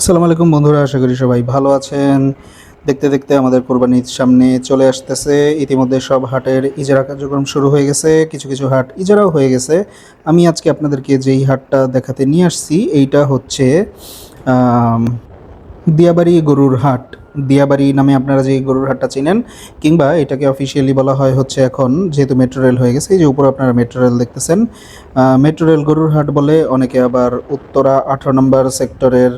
আসসালামু আলাইকুম বন্ধুরা, আশা করি সবাই ভালো আছেন। দেখতে দেখতে আমাদের কোরবানির সামনে চলে আসতেছে। ইতিমধ্যে সব হাটের ইজারা কার্যক্রম শুরু হয়ে গেছে, কিছু কিছু হাট ইজারাও হয়ে গেছে। আমি আজকে আপনাদেরকে যেই হাটটা দেখাতে নিয়ে আসছি, এইটা হচ্ছে দিয়াবাড়ি গরুর হাট। দিয়াবাড়ি নামে আপনারা যে গরুর হাটটা চিনেন, কিংবা এটাকে অফিসিয়ালি বলা হয় হচ্ছে এখন, যেহেতু মেট্রো রেল হয়ে গেছে, এই যে উপরে আপনারা মেট্রো রেল দেখতেছেন মেট্রো রেল গরুর হাট বলে, অনেকে আবার উত্তরা আঠারো নম্বর সেক্টরের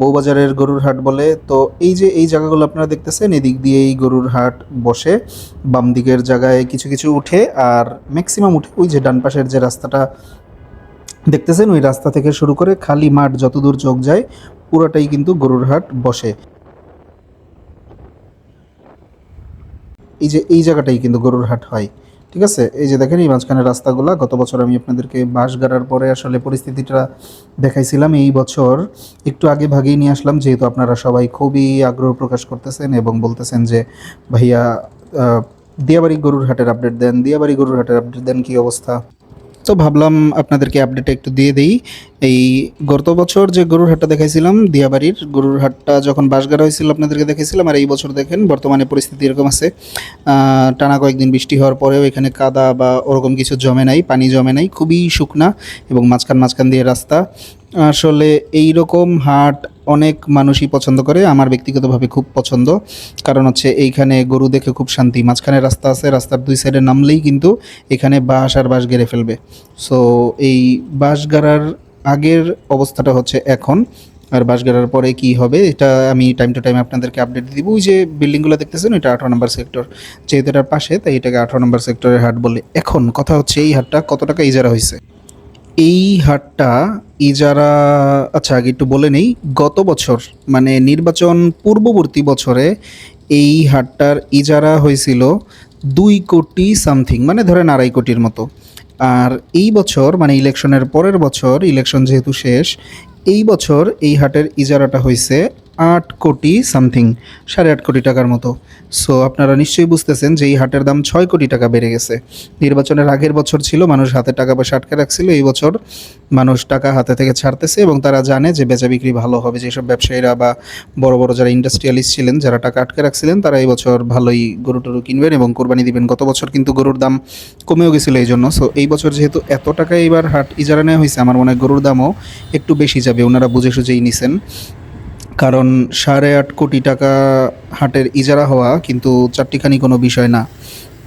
বউবাজারের গরুর হাট বলে, তো এই যে এই জায়গাগুলো আপনারা দেখতেছেন, এদিক দিয়েই গরুর হাট বসে, বাম দিকের জায়গায় কিছু কিছু উঠে, আর ম্যাক্সিমাম উঠে ওই যে ডান পাশের যে রাস্তাটা দেখতেছেন, ওই রাস্তা থেকে শুরু করে খালি মাঠ যতদূর চোখ যায়, পুরোটাই কিন্তু গরুর হাট বসে। এই যে, এই জায়গাটাই কিন্তু গরুর হাট হয়, ঠিক আছে? এই যে দেখেন, এই মাঝখানে রাস্তাগুলো, গত বছর আমি আপনাদেরকে বাঁশ গাড়ার পরে আসলে পরিস্থিতিটা দেখাইছিলাম। এই বছর একটু আগে ভাগেই নিয়ে আসলাম, যেহেতু আপনারা সবাই খুবই আগ্রহ প্রকাশ করতেছেন এবং বলতেছেন যে, ভাইয়া দিয়াবাড়ি গরুর হাটের আপডেট দেন, দিয়াবাড়ি গরুর হাটের আপডেট দেন, কী অবস্থা? তো ভাবলাম আপনাদেরকে আপডেট একটু দিয়ে দিই। এই গত বছর যে গরুর হাটটা দেখাইছিলাম, দিয়াবাড়ির গরুর হাটটা যখন বাসগাড়া হয়েছিল আপনাদেরকে দেখাইছিলাম, আর এই বছর দেখেন বর্তমানে পরিস্থিতি এরকম আছে। টানা কয়েকদিন বৃষ্টি হওয়ার পরেও এখানে কাদা বা ওরকম কিছু জমে নাই, পানি জমে নাই, খুবই শুকনা এবং মাঝখান মাঝখান দিয়ে রাস্তা। আসলে এই রকম হাট অনেক মানুষই পছন্দ করে, আমার ব্যক্তিগতভাবে খুব পছন্দ। কারণ হচ্ছে এইখানে গরু দেখে খুব শান্তি, মাঝখানে রাস্তা আছে, রাস্তার দুই সাইডে নামলেই কিন্তু এখানে বাঁশ আর বাঁশ গেড়ে ফেলবে। সো এই বাঁশ গাড়ার আগের অবস্থাটা হচ্ছে এখন। আর বাঁশ গাড়ার পরে কি হবে, এটা আমি টাইম টু টাইম আপনাদেরকে আপডেট দিব। ওই যে বিল্ডিংগুলো দেখতেছেন এটা আঠারো নম্বর সেক্টর যেহেতু এটার পাশে, তাই এটাকে আঠারো নম্বর সেক্টরের হাট বলে। এখন কথা হচ্ছে এই হাটটা কত টাকা ইজারা হয়েছে। এই হাটটা ইজারা আচ্ছা আগে একটু বলে নেই, গত বছর মানে নির্বাচন পূর্ববর্তী বছরে এই হাটটার ইজারা হয়েছিল দুই কোটি সামথিং মানে ধরেন আড়াই কোটির মতো। আর এই বছর মানে ইলেকশনের পরের বছর, ইলেকশন যেহেতু শেষ, এই বছর এই হাটের ইজারাটা হয়েছে আট কোটি সামথিং, সাড়ে আট কোটি টাকার মতো। সো আপনারা নিশ্চয়ই বুঝতেছেন যে এই হাটের দাম ছয় কোটি টাকা বেড়ে গেছে। নির্বাচনের আগের বছর ছিল, মানুষ হাতে টাকা পয়সা আটকে রাখছিল। এই বছর মানুষ টাকা হাতে থেকে ছাড়তেছে এবং তারা জানে যে বেচা বিক্রি ভালো হবে। যেসব ব্যবসায়ীরা বা বড় বড় যারা ইন্ডাস্ট্রিয়ালিস্ট ছিলেন, যারা টাকা আটকে রাখছিলেন, তারা এই বছর ভালোই গরু টরু কিনবেন এবং কোরবানি দিবেন। গত বছর কিন্তু গরুর দাম কমেও গেছিল এই জন্য। সো এই বছর যেহেতু এত টাকা এবার হাট ইজারা নেওয়া হয়েছে, আমার মনে হয় গরুর দামও একটু বেশি যাবে। ওনারা বুঝে সুঝেই নিছেন। কারণ সাড়ে আট কোটি টাকা হাটের ইজারা হওয়া কিন্তু চারটিখানি কোনো বিষয় না।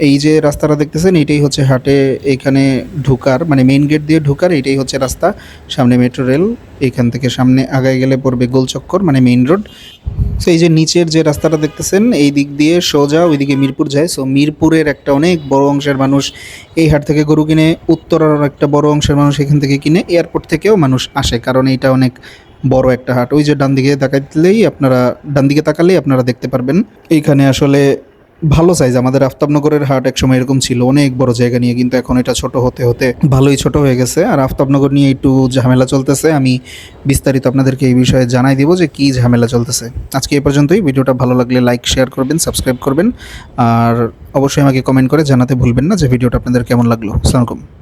এই যে রাস্তাটা দেখতেছেন, এটাই হচ্ছে হাটে এখানে ঢুকার মানে মেইন গেট দিয়ে ঢুকার, এটাই হচ্ছে রাস্তা। সামনে মেট্রো রেল এইখান থেকে সামনে আগায় গেলে পড়বে গোলচক্কর মানে মেইন রোড সো এই যে নিচের যে রাস্তাটা দেখতেছেন, এই দিক দিয়ে সোজা ওইদিকে মিরপুর যায়। সো মিরপুরের একটা অনেক বড় অংশের মানুষ এই হাট থেকে গরু কিনে, উত্তরার একটা বড় অংশের মানুষ এখান থেকে কিনে, এয়ারপোর্ট থেকেও মানুষ আসে। কারণ এইটা অনেক বড় একটা হাট। ওই যে ডান দিকে তাকাইলেই আপনারা, ডান দিকে তাকালেই আপনারা দেখতে পারবেন। এইখানে আসলে ভালো সাইজ আমাদের আফতাবনগরের হাট একসময় এরকম ছিল। অনেক বড় জায়গা নিয়ে কিন্তু এখন এটা ছোট হতে হতে ভালোই ছোট হয়ে গেছে। আর আফতাবনগর নিয়ে একটু ঝামেলা চলতেছে। আমি বিস্তারিত আপনাদেরকে এই বিষয়ে জানাই দিব যে কী ঝামেলা চলতেছে। আজকে এই পর্যন্তই। ভিডিওটা ভালো লাগলে লাইক শেয়ার করবেন সাবস্ক্রাইব করবেন। আর অবশ্যই আমাকে কমেন্ট করে জানাতে ভুলবেন না যে ভিডিওটা আপনাদের কেমন লাগল। আসসালামু আলাইকুম।